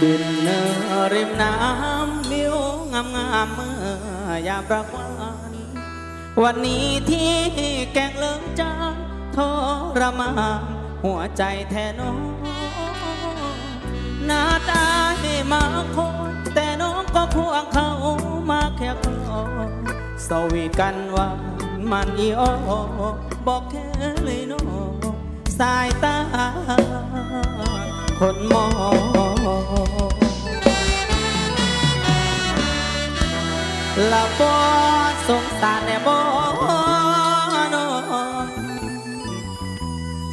bên nơi rim nào วิวงามงามเมื่อยามประวันวันนี้ที่แกงเลิงจานทรมานหัวใจแทนน้องหน้าตาให้มาคนแต่น้องก็พวงเขามาแค่คอสวีทกันว่ามันอีโอบอกแค่เลยน้องสายตาคนมอง ละบ่สงสารแน่บ่นอ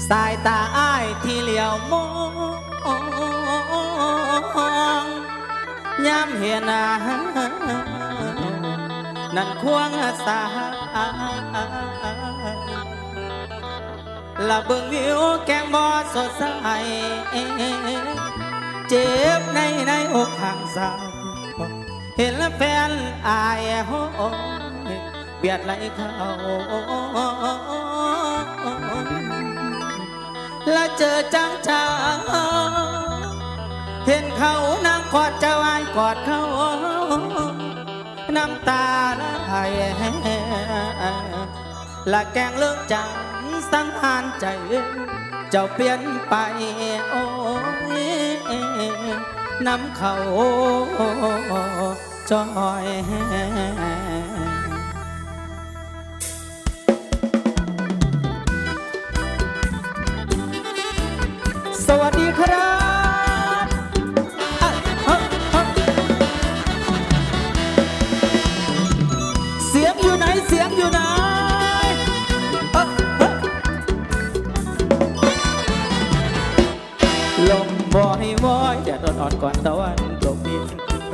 สายตาอ้ายที่เหลียวมองยามเห็นอานั่นควงสาละเบิ่งวิวแกงบ่สดใสเจ็บในในอกข้างซ้าย เห็นแล้วแฟนอายโหเบียดไหลเขาแล้วเจอจังจาเห็นเขานั่งกอดจะวายกอดเขาน้ำตาไหลละแกงเลิกจังสังหารใจ เจ้าเปลี่ยนไปโอ้ น้ำเขาจอยแห้ อดดอ่อนก่อนตะวันตกดิน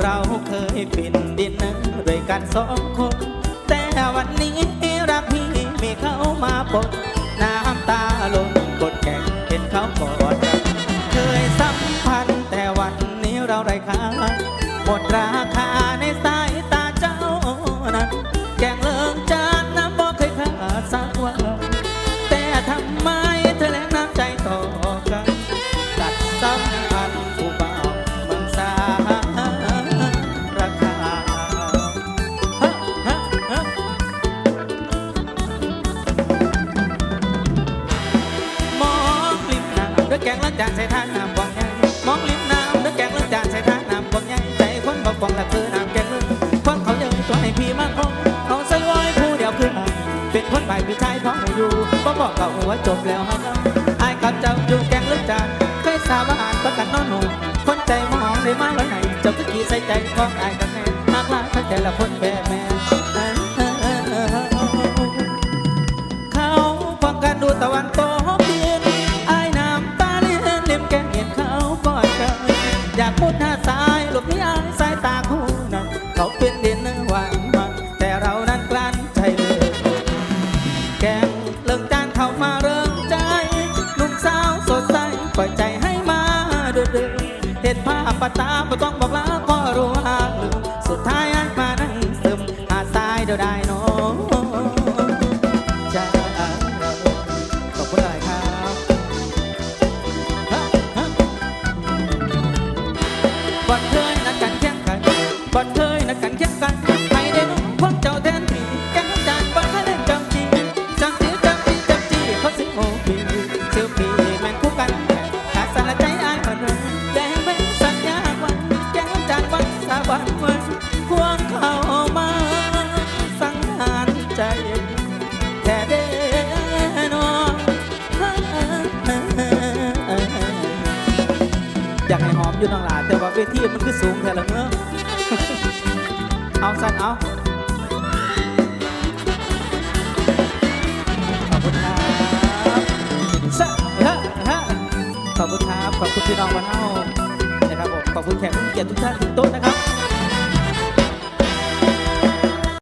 เราเคยปินดินนอร์ด้วยกันสองคน แต่วันนี้รักพี่มีเขามาปนน้ำตาลงกดแข็งเห็นเขากอดกันเคยสัมพันธ์แต่วันนี้เราไร้ค่าหมดราคา แกงล้างจานใส่ท่าน้ำกวงใหญ่มองริมน้ำด้วยแกงล้างจานใส่ท่าน้ำกวงใหญ่ใจคนบอกกวางละคือน้ำแกงเลือคนเขาเยอะตัวให้พี่มาคงเขาใส่ไว้ผู้เดียวคืออายเป็นคนใบพี่ชายท้องอยู่ก็บอกเขาว่าจบแล้วฮะไอ้ายกับเจ้าอยู่แกงล้างจานเคยสาบานประกันนอนหนูคนใจมองได้มาแล้วไหนเจ้าก็ขี่ใส่ใจของอายกันแน่มากลาทั้งแต่ละคนแบบแม่เขาฟังกันดูตะวันตก เห็นภาปะตาไม่ต้องบอกลาก็รู้ว่าสุดท้ายอันมานั่งซึมหาดทรายเดียวได้เนองจ้าขอบคุณอะไรครับฮะฮะบ่เคยนัดกันแข่งกันบดเคยนัดกันแข่งกัน อยู่น้องหลาแต่ว่าเวทีมันคือสูงแค่ละเมื่อเอาสั้นเอาขอบคุณครับสะฮะฮะขอบคุณครับ ขอบคุณพี่น้องวันเฮานะครับผมขอบคุณแขกผู้เกียรติทุกท่านทุกโต๊ะนะครับ